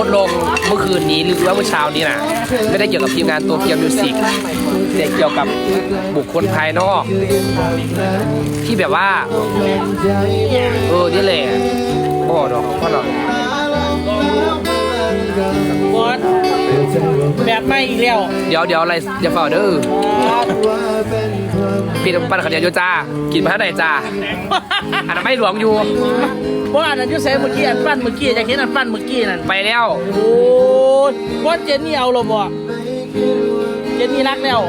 สต์ลงเมื่อคืนนี้หรือว่าเมื่อเช้านี้นะไม่ได้เกี่ยวกับทีมงานตัวเกียวมิวสิกแต่เกี่ยวกับบุคคลภายนอก ที่แบบว่า เออนี่แหละพ่อดอกพ่อดอกบอสแบบไม่อีกแล้ว เดี๋ยวเดี๋ยวอะไรอย่าเฝ้าเด้อพี่ปั้นขันเดียวอยู่จ้า กินมาเท่าไหร่จ้าอันนั้นไม่หลวงอยู่ บอสอันนั้นอยูเซเมื่อกี้อันปั้นเมื่อกี้จะเห็นอันปั้นเมื่อกี้นั่นไปแล้ว โอ้ยบอสเจนนี่เอาหรอบ่เจนนี่รักแล้ว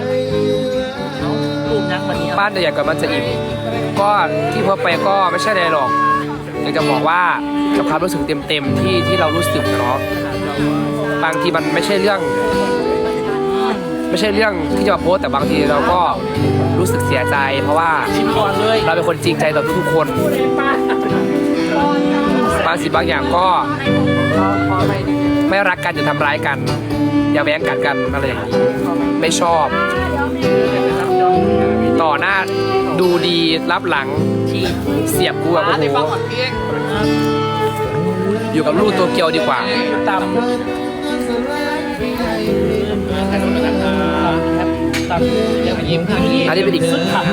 เอาลูกยังวันนี้บ้านใหญ่กับมันจะอิ่มก็ที่พบไปก็ไม่ใช่อะไรหรอกอยากจะบอกว่ากับความรู้สึกเต็มๆที่ที่เรารู้สึกเนาะบางทีมันไม่ใช่เรื่อง ไม่ใช่เรื่องที่จะมาโพสต์แต่บางทีเราก็รู้สึกเสียใจ เพราะว่าชิมก่อนเลยเราเป็นคนจริงใจต่อทุกๆคน บางสิ่งบางอย่างก็ไม่รักกันจะทำร้ายกัน อย่าแว้งกัดกันอะไรอย่างนี้ไม่ชอบ ต่อหน้าดูดีรับหลังที่เสียบกูแบบโอ้โหอยู่กับลูกตัวเกียวดีกว่าตำตำยังยิ้มข้างนี้อันนี้เป็นอีกค่ะ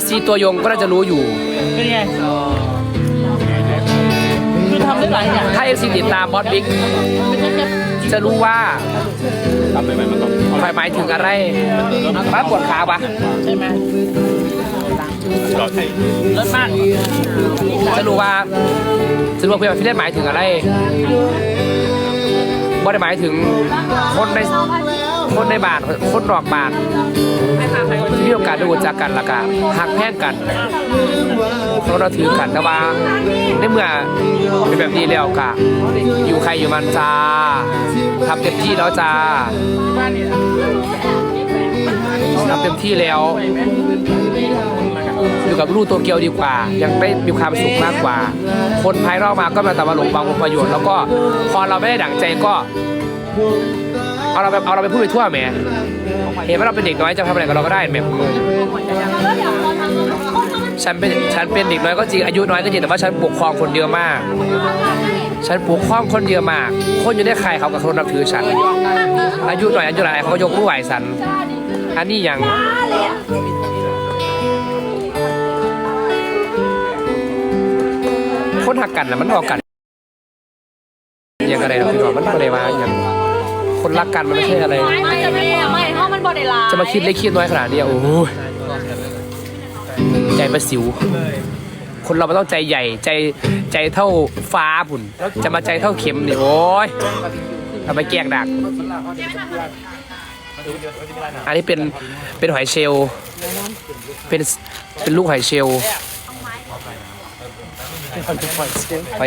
FC ตัวยงก็น่าจะรู้อยู่ เป็นไงคือทำได้หลายอย่างถ้า FC ติดตามบอสบิ๊กไม่ใช่แค่จะรู้ว่าหมายหมายถึงอะไรป้าปวดขาปะใช่ไหมเลิศมากจะรู้ว่าจะรู้ว่าเพื่อนฟิเลนหมายถึงอะไรบ่ได้หมายถึงคนใน คนในบาทคนนอกบาทมีโอกาสได้รู้จักกันและกันหักแพงกันเราเราถือกันแต่ว่าในเมื่อเป็นแบบนี้แล้วกะอยู่ใครอยู่มันจ้าทำเต็มที่แล้วจ้าทำเต็มที่แล้วอยู่กับลูกตัวเกียวดีกว่า ยังได้มีความสุขมากกว่า คนภายนอกมาก็มาแต่มาหลงบางผลประโยชน์ แล้วก็พอเราไม่ได้ดั่งใจก็ เอาเราไปเอาเราไปพูดไปทั่วแหมเห็นว่าเราเป็นเด็กน้อยจะทำอะไรกับเราก็ได้แหมงงฉันเป็นฉันเป็นเด็กน้อยก็จริงอายุน้อยก็จริงแต่ว่าฉันปกครองคนเยอะมาก ฉันปกครองคนเยอะมาก คนอยู่ได้ใครเขากับคนนับถือฉัน อายุหน่อยอายุหลายเขายกมือไหวสัน อันนี้ยังคนหักกันนะมันบอกกันยังอะไรหรอกพี่น้องมันอะไรวะอย่าง คนรักกันมันไม่ใช่อะไร ไม่ไม่ไม่ไม่เพราะมันบอดี้ไลน์จะมาคิดเล็กคิดน้อยขนาดนี้โอ้โหใจประสิว คนเรามันต้องใจใหญ่ใจใจเท่าฟ้าผุ่นจะมาใจเท่าเข็มนี่โอ้ยทำไมแกล้งดัก อันนี้เป็นเป็นหอยเชลล์เป็นเป็นลูกหอยเชลล์